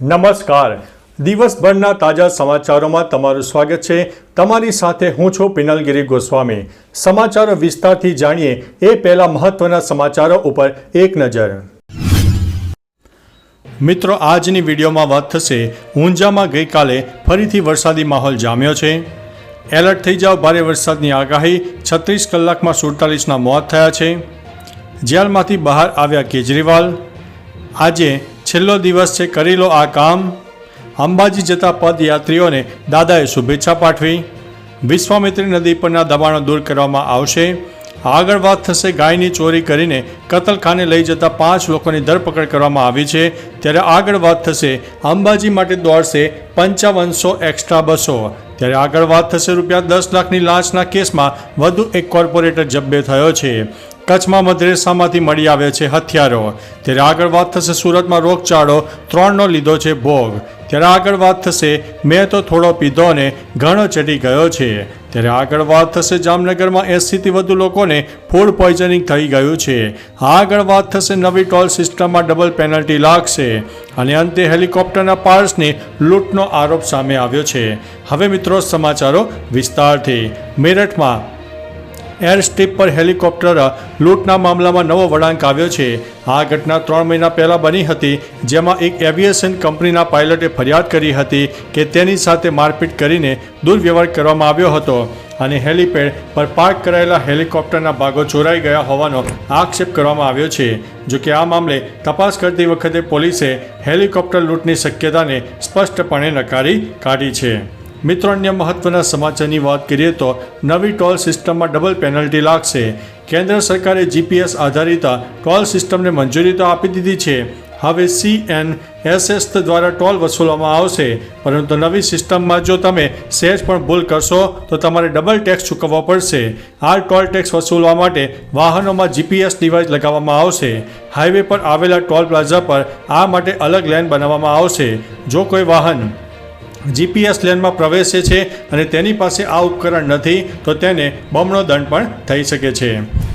નમસ્કાર. દિવસભરના તાજા સમાચારોમાં તમારું સ્વાગત છે. તમારી સાથે હું છું પિનલગીરી ગોસ્વામી. સમાચારો વિસ્તારથી જાણીએ એ પહેલા મહત્વના સમાચારો ઉપર એક નજર. મિત્રો, આજની વિડીયોમાં વાત થશે ઊંઝામાં ગઈકાલે ફરીથી વરસાદી માહોલ જામ્યો છે. એલર્ટ થઈ જાવ ભારે વરસાદની આગાહી, છત્રીસ કલાકમાં સુડતાલીસના મોત થયા છે. જેલમાંથી બહાર આવ્યા કેજરીવાલ. આજે છેલ્લો દિવસ છે, કરી લો આ કામ. અંબાજી જતા પદયાત્રીઓને દાદાએ શુભેચ્છા પાઠવી. વિશ્વામિત્રી નદી પરના દબાણો દૂર કરવામાં આવશે. આગળ વાત થશે, ગાયની ચોરી કરીને કતલખાને લઈ જતા પાંચ લોકોની ધરપકડ કરવામાં આવી છે. ત્યારે આગળ વાત થશે, અંબાજી માટે દોડશે પંચાવનસો એક્સ્ટ્રા બસો. ત્યારે આગળ વાત થશે, રૂપિયા દસ લાખની લાંચના કેસમાં વધુ એક કોર્પોરેટર જબ્બે થયો છે. કચ્છમાં મદ્રેસામાંથી મળી આવ્યા છે હથિયારો. ત્યારે આગળ વાત થશે સુરતમાં રોગચાળો, ત્રણનો લીધો છે ભોગ. ત્યારે આગળ વાત થશે, મેં તો થોડો પીધો અને ઘણો ચડી ગયો છે. ત્યારે આગળ વાત થશે જામનગરમાં એંસીથી વધુ લોકોને ફૂડ પોઈઝનિંગ થઈ ગયું છે. આગળ વાત થશે નવી ટોલ સિસ્ટમમાં ડબલ પેનલ્ટી લાગશે. અને અંતે હેલિકોપ્ટરના પાર્ટ્સની લૂંટનો આરોપ સામે આવ્યો છે. હવે મિત્રો સમાચારો વિસ્તારથી. મેરઠમાં એર સ્ટ્રીપ પર હેલિકોપ્ટર લૂંટના મામલામાં નવો વળાંક આવ્યો છે. આ ઘટના ત્રણ મહિના પહેલાં બની હતી, જેમાં એક એવિએશન કંપનીના પાયલટે ફરિયાદ કરી હતી કે તેની સાથે મારપીટ કરીને દુર્વ્યવહાર કરવામાં આવ્યો હતો અને હેલિપેડ પર પાર્ક કરાયેલા હેલિકોપ્ટરના ભાગો ચોરાઈ ગયા હોવાનો આક્ષેપ કરવામાં આવ્યો છે. જો કે આ મામલે તપાસ કરતી વખતે પોલીસે હેલિકોપ્ટર લૂંટની શક્યતાને સ્પષ્ટપણે નકારી કાઢી છે. મિત્રો, અન્ય મહત્વના સમાચારની વાત કરીએ તો નવી ટોલ સિસ્ટમમાં ડબલ પેનલ્ટી લાગશે. કેન્દ્ર સરકારે જીપીએસ આધારિત ટોલ સિસ્ટમને મંજૂરી તો આપી દીધી છે. હવે સી એન એસ એસ દ્વારા ટોલ વસૂલવામાં આવશે. પરંતુ નવી સિસ્ટમમાં જો તમે સહેજ પણ ભૂલ કરશો, તો તમારે ડબલ ટેક્સ ચૂકવવો પડશે. આ ટોલ ટેક્સ વસૂલવા માટે વાહનોમાં જીપીએસ ડિવાઇસ લગાવવામાં આવશે. હાઈવે પર આવેલા ટોલ પ્લાઝા પર આ માટે અલગ લેન બનાવવામાં આવશે. જો કોઈ વાહન જીપીએસ લેનમાં પ્રવેશે છે અને તેની પાસે આ ઉપકરણ નથી, તો તેને બમણો દંડ પણ થઈ શકે છે.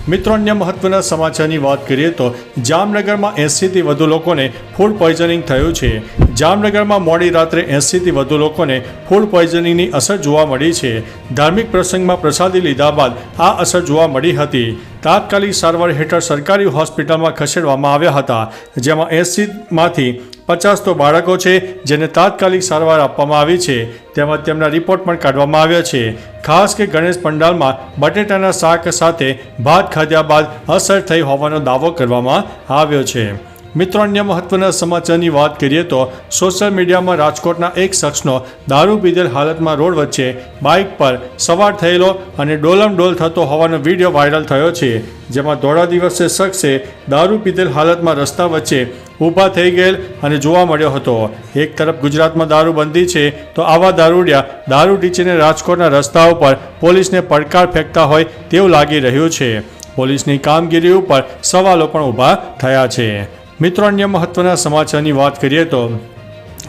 મિત્રો, અન્ય મહત્વના સમાચારની વાત કરીએ તો જામનગરમાં એંસીથી વધુ લોકોને ફૂડ પોઈઝનિંગ થયું છે. જામનગરમાં મોડી રાત્રે એંસીથી વધુ લોકોને ફૂડ પોઈઝનિંગની અસર જોવા મળી છે. ધાર્મિક પ્રસંગમાં પ્રસાદી લીધા બાદ આ અસર જોવા મળી હતી. તાત્કાલિક સારવાર હેઠળ સરકારી હોસ્પિટલમાં ખસેડવામાં આવ્યા હતા, જેમાં એંસીમાંથી પચાસ તો બાળકો છે, જેને તાત્કાલિક સારવાર આપવામાં આવી છે. તેમજ તેમના રિપોર્ટ પણ કાઢવામાં આવ્યા છે. ખાસ કે ગણેશ પંડાલમાં બટેટાના શાક સાથે ભાત ખાધ્યા બાદ અસર થઈ હોવાનો દાવો કરવામાં આવ્યો છે. મિત્રો અન્ય મહત્વના સમાચારની વાત કરીએ તો સોશિયલ મીડિયામાં રાજકોટના એક શખ્સનો દારૂ પીધેલ હાલતમાં રોડ વચ્ચે બાઇક પર સવાર થયેલો અને ડોલમ ડોલ થતો હોવાનો વીડિયો વાયરલ થયો છે. જેમાં ધોળા દિવસે શખ્સે દારૂ પીધેલ હાલતમાં રસ્તા વચ્ચે ઊભા થઈ ગયેલ અને જોવા મળ્યો હતો. એક તરફ ગુજરાતમાં દારૂબંધી છે તો આવા દારૂડિયા દારૂ ટીચીને રાજકોટના રસ્તા ઉપર પોલીસને પડકાર ફેંકતા હોય તેવું લાગી રહ્યું છે. પોલીસની કામગીરી ઉપર સવાલો પણ ઊભા થયા છે. મિત્રો અન્ય મહત્વના સમાચારની વાત કરીએ તો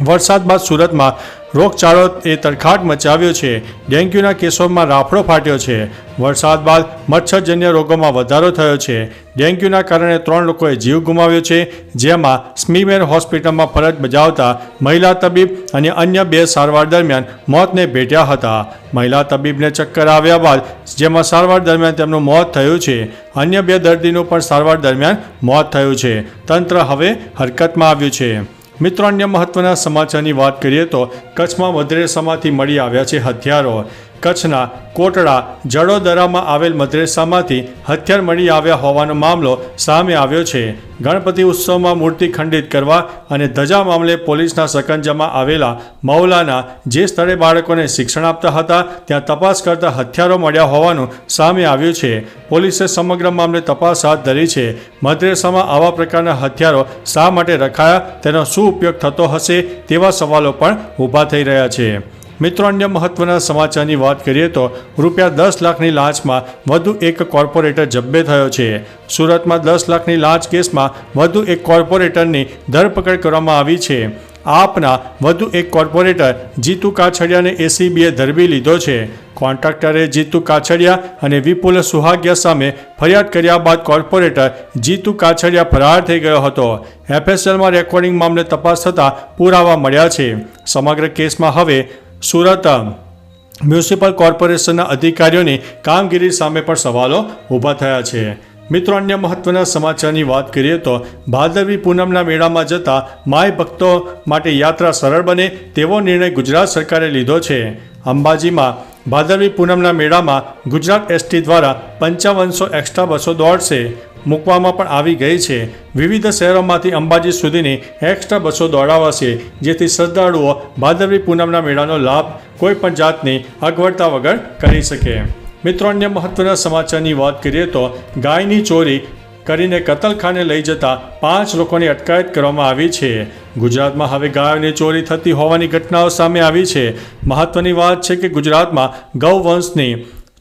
વરસાદ બાદ સુરતમાં રોગચાળો એ તરખાટ મચાવ્યો છે. ડેન્ગ્યુના કેસોમાં રાફડો ફાટ્યો છે. વરસાદ બાદ મચ્છરજન્ય રોગોમાં વધારો થયો છે. ડેન્ગ્યુના કારણે ત્રણ લોકોએ જીવ ગુમાવ્યો છે, જેમાં સ્મીમેર હોસ્પિટલમાં ફરજ બજાવતા મહિલા તબીબ અને અન્ય બે સારવાર દરમિયાન મોતને ભેટ્યા હતા. મહિલા તબીબને ચક્કર આવ્યા બાદ, જેમાં સારવાર દરમિયાન તેમનું મોત થયું છે. અન્ય બે દર્દીનું પણ સારવાર દરમિયાન મોત થયું છે. તંત્ર હવે હરકતમાં આવ્યું છે. મિત્રો અન્ય મહત્વના સમાચારની વાત કરીએ તો કચ્છમાં મદ્રેસામાંથી મળી આવ્યા છે હથિયારો. કચ્છના કોટડા જડોદરામાં આવેલ મદ્રેસામાંથી હથિયાર મળી આવ્યા હોવાનો મામલો સામે આવ્યો છે. ગણપતિ ઉત્સવમાં મૂર્તિ ખંડિત કરવા અને ધજા મામલે પોલીસના સકંજામાં આવેલા મૌલાના જે સ્થળે બાળકોને શિક્ષણ આપતા હતા, ત્યાં તપાસ કરતા હથિયારો મળ્યા હોવાનું સામે આવ્યું છે. પોલીસે સમગ્ર મામલે તપાસ હાથ ધરી છે. મદ્રેસામાં આવા પ્રકારના હથિયારો શા માટે રખાયા, તેનો શું ઉપયોગ થતો હશે તેવા સવાલો પણ ઊભા થઈ રહ્યા છે. મિત્રો, અન્ય મહત્વના સમાચારની વાત કરીએ તો રૂપિયા દસ લાખની લાંચમાં વધુ એક કોર્પોરેટર જબ્બે થયો છે. સુરતમાં દસ લાખની લાંચ કેસમાં વધુ એક કોર્પોરેટરની ધરપકડ કરવામાં આવી છે. આપના વધુ એક કોર્પોરેટર જીતુ કાછડિયાને એસીબીએ ધરબી લીધો છે. કોન્ટ્રાક્ટરે જીતુ કાછડિયા અને વિપુલ સુહાગિયા સામે ફરિયાદ કર્યા બાદ કોર્પોરેટર જીતુ કાછડિયા ફરાર થઈ ગયો હતો. એફએસએલમાં રેકોર્ડિંગ મામલે તપાસ થતાં પુરાવા મળ્યા છે. સમગ્ર કેસમાં હવે સુરત મ્યુનિસિપલ કોર્પોરેશનના અધિકારીઓની કામગીરી સામે પણ સવાલો ઊભા થયા છે. મિત્રો, અન્ય મહત્વના સમાચારની વાત કરીએ તો ભાદરવી પૂનમના મેળામાં જતા માય ભક્તો માટે યાત્રા સરળ બને તેવો નિર્ણય ગુજરાત સરકારે લીધો છે. અંબાજીમાં ભાદરવી પૂનમના મેળામાં ગુજરાત એસટી દ્વારા પંચાવનસો એક્સ્ટ્રા બસો દોડશે મૂકવામાં પણ આવી ગઈ છે. વિવિધ શહેરોમાંથી અંબાજી સુધીની એક્સ્ટ્રા બસો દોડાવાશે, જેથી શ્રદ્ધાળુઓ ભાદરવી પૂનમના મેળાનો લાભ કોઈ પણ જાતની અગવડતા વગર કરી શકે. મિત્રો, અન્ય મહત્વના સમાચારની વાત કરીએ તો ગાયની ચોરી કરીને કતલખાને લઈ જતા પાંચ લોકોની અટકાયત કરવામાં આવી છે. ગુજરાતમાં હવે ગાયોની ચોરી થતી હોવાની ઘટનાઓ સામે આવી છે. મહત્વની વાત છે કે ગુજરાતમાં ગૌવંશની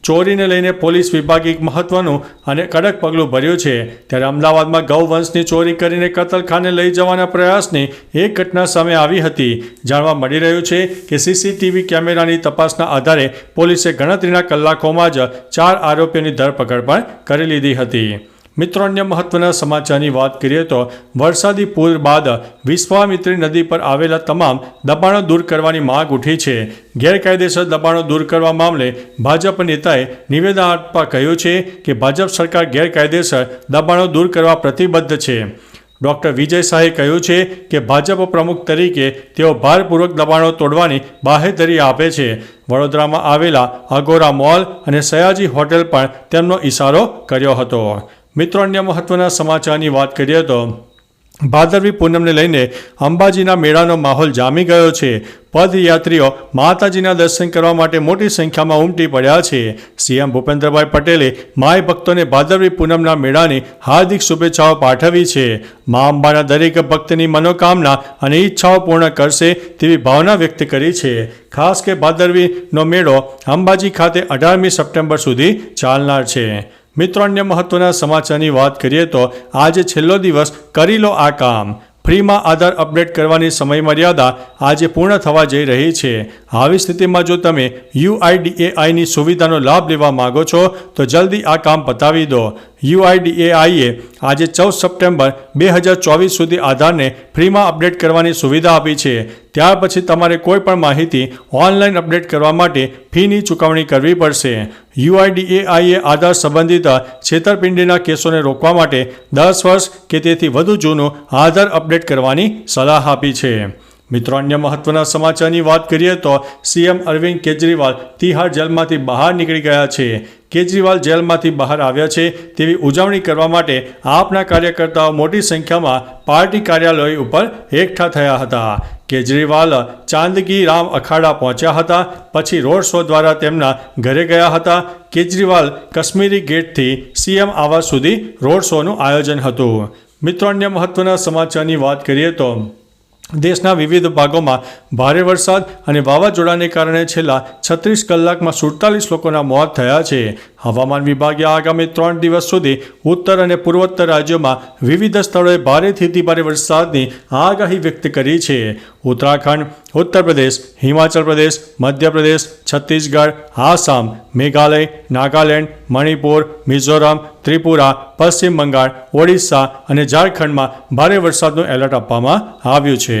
ચોરીને લઈને પોલીસ વિભાગે એક મહત્વનું અને કડક પગલું ભર્યું છે. ત્યારે અમદાવાદમાં ગૌવંશની ચોરી કરીને કતલખાને લઈ જવાના પ્રયાસની એક ઘટના સામે આવી હતી. જાણવા મળી રહ્યું છે કે સીસીટીવી કેમેરાની તપાસના આધારે પોલીસે ગણતરીના કલાકોમાં જ ચાર આરોપીઓની ધરપકડ પણ કરી લીધી હતી. મિત્રો અન્ય મહત્વના સમાચારની વાત કરીએ તો વરસાદી પૂર બાદ વિશ્વામિત્રી નદી પર આવેલા તમામ દબાણો દૂર કરવાની માંગ ઉઠી છે. ગેરકાયદેસર દબાણો દૂર કરવા મામલે ભાજપ નેતાએ નિવેદન આપવા કહ્યું છે કે ભાજપ સરકાર ગેરકાયદેસર દબાણો દૂર કરવા પ્રતિબદ્ધ છે. ડૉક્ટર વિજય શાહે કહ્યું છે કે ભાજપ પ્રમુખ તરીકે તેઓ ભારપૂર્વક દબાણો તોડવાની બાહેધરી આપે છે. વડોદરામાં આવેલા અગોરા મોલ અને સયાજી હોટેલ પણ તેમનો ઇશારો કર્યો હતો. મિત્રો, અન્ય મહત્વના સમાચારની વાત કરીએ તો ભાદરવી પૂનમને લઈને અંબાજીના મેળાનો માહોલ જામી ગયો છે. પદયાત્રીઓ માતાજીના દર્શન કરવા માટે મોટી સંખ્યામાં ઉમટી પડ્યા છે. સીએમ ભૂપેન્દ્રભાઈ પટેલે માય ભક્તોને ભાદરવી પૂનમના મેળાની હાર્દિક શુભેચ્છાઓ પાઠવી છે. મા અંબાના દરેક ભક્તની મનોકામના અને ઈચ્છાઓ પૂર્ણ કરશે તેવી ભાવના વ્યક્ત કરી છે. ખાસ કે ભાદરવીનો મેળો અંબાજી ખાતે અઢારમી સપ્ટેમ્બર સુધી ચાલનાર છે. મિત્રો, અન્ય મહત્વના સમાચારની વાત કરીએ તો આજે છેલ્લો દિવસ કરી લો આ કામ. ફ્રીમાં આધાર અપડેટ કરવાની સમય મર્યાદા આજે પૂર્ણ થવા જઈ રહી છે. આવી સ્થિતિમાં જો તમે યુઆઈડીએઆઈની સુવિધાનો લાભ લેવા માંગો છો, તો જલ્દી આ કામ પતાવી દો. યુઆઈડીએઆઈએ આજે ચૌદ સપ્ટેમ્બર બે હજાર ચોવીસ સુધી આધારને ફ્રીમાં અપડેટ કરવાની સુવિધા આપી છે. ત્યાર પછી તમારે કોઈ પણ માહિતી ઓનલાઈન અપડેટ કરવા માટે ફીની ચૂકવણી કરવી પડશે. યુઆઈડીએઆઈએ આધાર સંબંધિત છેતરપિંડીના કેસોને રોકવા માટે દસ વર્ષ કે તેથી વધુ જૂનું આધાર અપડેટ કરવાની સલાહ આપી છે. મિત્રો, અન્ય મહત્વના સમાચારની વાત કરીએ તો સીએમ અરવિંદ કેજરીવાલ તિહાર જેલમાંથી બહાર નીકળી ગયા છે. કેજરીવાલ જેલમાંથી બહાર આવ્યા છે તેવી ઉજવણી કરવા માટે આપના કાર્યકર્તાઓ મોટી સંખ્યામાં પાર્ટી કાર્યાલય ઉપર એકઠા થયા હતા. કેજરીવાલ ચાંદગી રામ અખાડા પહોંચ્યા હતા, પછી રોડ શો દ્વારા તેમના ઘરે ગયા હતા. કેજરીવાલ કાશ્મીરી ગેટથી સીએમ આવાસ સુધી રોડ શોનું આયોજન હતું. મિત્રો, અન્ય મહત્વના સમાચારની વાત કરીએ તો દેશના વિવિધ ભાગોમાં ભારે વરસાદ અને વાવાઝોડાને કારણે છેલ્લા છત્રીસ કલાકમાં સુડતાલીસ લોકોના મોત થયા છે. હવામાન વિભાગે આગામી ત્રણ દિવસ સુધી ઉત્તર અને પૂર્વોત્તર રાજ્યોમાં વિવિધ સ્થળોએ ભારેથી અતિભારે વરસાદની આગાહી વ્યક્ત કરી છે. ઉત્તરાખંડ ઉત્તર પ્રદેશ હિમાચલ પ્રદેશ, મધ્યપ્રદેશ, છત્તીસગઢ, આસામ, મેઘાલય, નાગાલેન્ડ, મણિપુર, મિઝોરમ, ત્રિપુરા, પશ્ચિમ બંગાળ, ઓડિશા અને ઝારખંડમાં ભારે વરસાદનું એલર્ટ આપવામાં આવ્યું છે.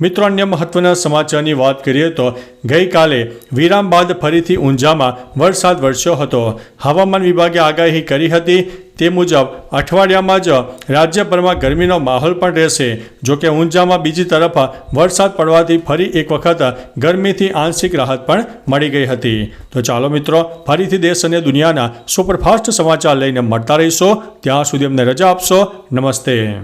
મિત્રો, અન્ય મહત્વના સમાચારની વાત કરીએ તો ગઈકાલે વિરામ બાદ ફરીથી ઊંઝામાં વરસાદ વરસ્યો હતો. હવામાન વિભાગે આગાહી કરી હતી તે મુજબ અઠવાડિયામાં જ રાજ્યભરમાં ગરમીનો માહોલ પણ રહેશે. જો કે ઊંઝામાં બીજી તરફ વરસાદ પડવાથી ફરી એક વખત ગરમીથી આંશિક રાહત પણ મળી ગઈ હતી. તો ચાલો મિત્રો, ફરીથી દેશ અને દુનિયાના સુપરફાસ્ટ સમાચાર લઈને મળતા રહીશો. ત્યાં સુધી અમને રજા આપશો. નમસ્તે.